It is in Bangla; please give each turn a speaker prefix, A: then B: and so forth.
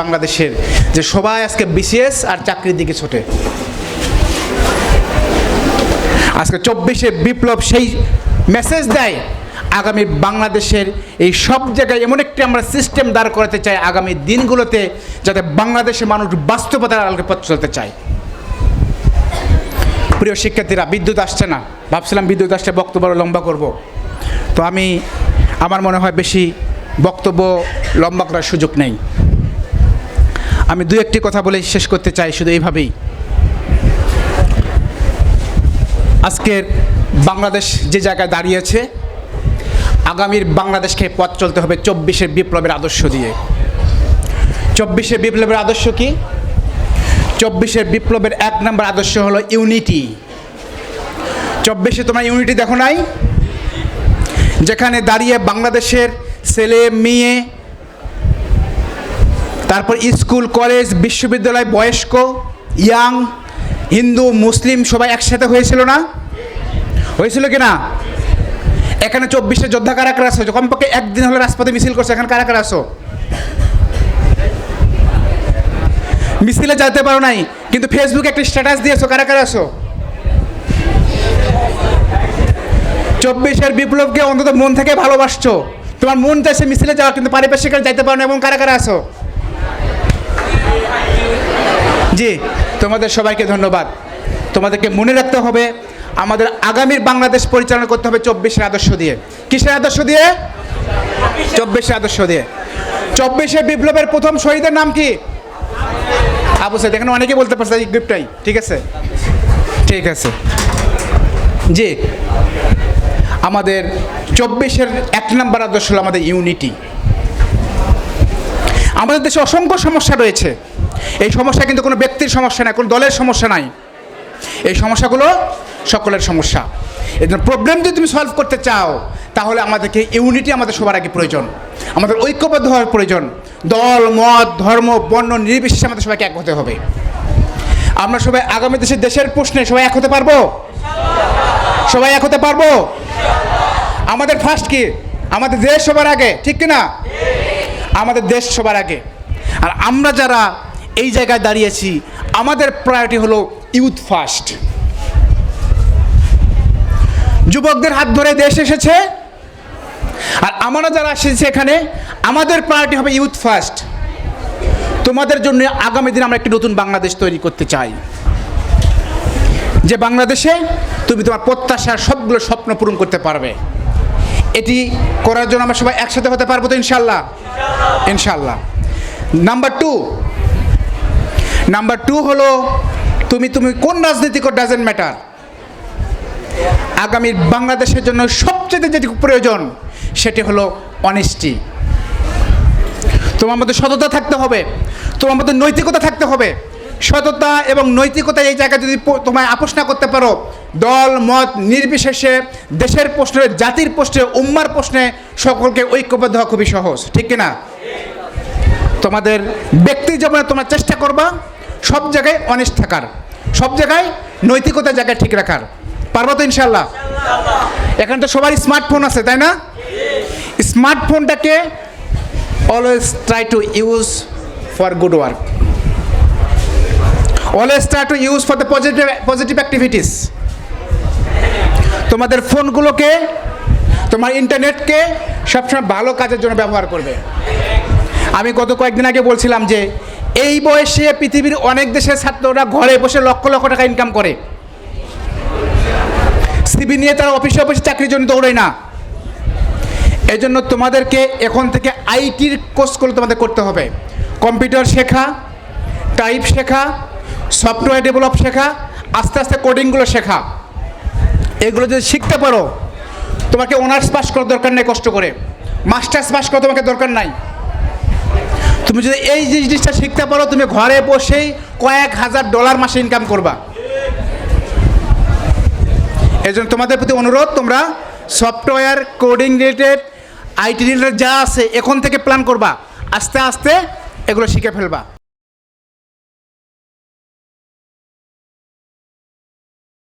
A: বাংলাদেশের যে সবাই আজকে বিসিএস আর চাকরির দিকে ছোটে। আজকে চব্বিশে বিপ্লব সেই মেসেজ দেয়, আগামী বাংলাদেশের এই সব জায়গায় এমন একটি আমরা সিস্টেম দাঁড় করাতে চাই আগামী দিনগুলোতে যাতে বাংলাদেশের মানুষ বাস্তবতার আলোকে পথ চলতে চায়। প্রিয় শিক্ষার্থীরা, বিদ্যুৎ আসছে না। ভাবছিলাম বিদ্যুৎ আসছে বক্তব্য লম্বা করব। তো আমি, আমার মনে হয় বেশি বক্তব্য লম্বা করার সুযোগ নেই। আমি দু একটি কথা বলে শেষ করতে চাই, শুধু এইভাবেই। আজকের বাংলাদেশ যে জায়গায় দাঁড়িয়েছে আগামীর বাংলাদেশকে পথ চলতে হবে চব্বিশে বিপ্লবের আদর্শ দিয়ে। চব্বিশে বিপ্লবের আদর্শ কি? চব্বিশের বিপ্লবের এক নম্বর আদর্শ হলো ইউনিটি। চব্বিশে তোমরা ইউনিটি দেখো নাই? যেখানে দাঁড়িয়ে বাংলাদেশের ছেলে, মেয়ে তারপর স্কুল, কলেজ, বিশ্ববিদ্যালয়, বয়স্ক, ইয়াং, হিন্দু, মুসলিম সবাই একসাথে হয়েছিল না? হয়েছিল কি না? এখানে চব্বিশে যোদ্ধা কারা কারা আসো কমপক্ষে একদিন হলে রাজপথে মিছিল করছে, এখানে কারা কারা আসো মিছিলে যেতে পারো নাই, কিন্তু ফেসবুকে একটা স্ট্যাটাস দিয়েছ, কারা কারা আসো চব্বিশের বিপ্লবকে অন্তত মন থেকে ভালোবাসছো। তোমার মন চাইছে মিছিলে যাওয়া কিন্তু পারিপার্শ্বিক যাইতে পারো না এবং কারা কারা আসো জি, তোমাদের সবাইকে ধন্যবাদ। তোমাদেরকে মনে রাখতে হবে, আমাদের আগামীর বাংলাদেশ পরিচালনা করতে হবে চব্বিশের আদর্শ দিয়ে। কিসের আদর্শ দিয়ে? চব্বিশের আদর্শ দিয়ে। চব্বিশের বিপ্লবের প্রথম শহীদের নাম কি? আবু সাইদ, এখানে অনেকে বলতে পারছে এই গ্রিপটাই, ঠিক আছে? ঠিক আছে। জি, আমাদের চব্বিশের এক নম্বর আদর্শ হলো আমাদের ইউনিটি। আমাদের দেশে অসংখ্য সমস্যা রয়েছে। এই সমস্যা কিন্তু কোনো ব্যক্তির সমস্যা নাই, কোনো দলের সমস্যা নাই। এই সমস্যাগুলো সকলের সমস্যা। এই জন্য প্রবলেম যদি তুমি সলভ করতে চাও, তাহলে আমাদেরকে ইউনিটি আমাদের সবার আগে প্রয়োজন। আমাদের ঐক্যবদ্ধ হওয়ার প্রয়োজন। দল, মত, ধর্ম, বর্ণ নির্বিশেষে আমাদের সবাইকে এক হতে হবে। আমরা সবাই আগামী দেশের দেশের প্রশ্নে সবাই এক হতে পারব? সবাই এক হতে পারব? আমাদের ফার্স্ট কি? আমাদের দেশ সবার আগে, ঠিক কি না আমাদের দেশ সবার আগে। আর আমরা যারা এই জায়গায় দাঁড়িয়েছি। আমাদের প্রায়োরিটি হলো ইউথ ফার্স্ট যুবকদের হাত ধরে দেশ এসেছে। আর আমরা যারা এসেছি এখানে, আমাদের প্রায়োরিটি হবে ইউথ ফার্স্ট তোমাদের জন্য আগামী দিনে আমরা একটি নতুন বাংলাদেশ তৈরি করতে চাই। যে বাংলাদেশে তুমি তোমার প্রত্যাশার সবগুলো স্বপ্ন পূরণ করতে পারবে। এটি করার জন্য আমরা সবাই একসাথে হতে পারব তো ইনশাল্লাহ ইনশাল্লাহ নাম্বার টু নাম্বার টু হলো, তুমি তুমি কোন রাজনীতি কর ডাজেন্ট ম্যাটার আগামীর বাংলাদেশের জন্য সবচেয়ে যেটি প্রয়োজন, সেটি হলো অনেস্টি তোমার মধ্যে সততা থাকতে হবে, তোমার মধ্যে নৈতিকতা থাকতে হবে। সততা এবং নৈতিকতা এই জায়গায় যদি তোমায় আপোষ না করতে পারো, দল, মত, নির্বিশেষে, দেশের প্রশ্নে, জাতির প্রশ্নে, উম্মার প্রশ্নে সকলকে ঐক্যবদ্ধ হওয়া খুবই সহজ, ঠিক কিনা? তোমাদের ব্যক্তি জীবনে তোমরা চেষ্টা করবা সব জায়গায় অনেস্ট থাকার সব জায়গায় নৈতিকতার জায়গায় ঠিক রাখার। পারব তো ইনশাল্লাহ এখানে তো সবার স্মার্টফোন আছে তাই না? স্মার্টফোনটাকে always try to use for good work always try to use for the positive positive activities তোমাদের ফোনগুলোকে তোমার ইন্টারনেটকে সবসময় ভালো কাজের জন্য ব্যবহার করবে। আমি গত কয়েকদিন আগে বলছিলাম যে এই বয়সে পৃথিবীর অনেক দেশের ছাত্ররা ঘরে বসে লক্ষ লক্ষ টাকা ইনকাম করে। সিবি নিয়ে তারা অফিসে অফিসে চাকরির জন্য দৌড়ে না। এই জন্য তোমাদেরকে এখন থেকে আইটির কোর্সগুলো তোমাদের করতে হবে। কম্পিউটার শেখা টাইপ শেখা সফটওয়্যার ডেভেলপ শেখা, আস্তে আস্তে কোডিংগুলো শেখা। এগুলো যদি শিখতে পারো, তোমাকে অনার্স পাস করার দরকার নেই কষ্ট করে। মাস্টার্স পাস করা তোমাকে দরকার নাই। তুমি যদি এই জিনিসটা শিখতে পারো, তুমি ঘরে বসেই কয়েক হাজার ডলার মাসে ইনকাম করবা। এই জন্য তোমাদের প্রতি অনুরোধ, তোমরা software coding related IT related যা আছে, এখন থেকে প্ল্যান করবা। আস্তে আস্তে এগুলো শিখে ফেলবা।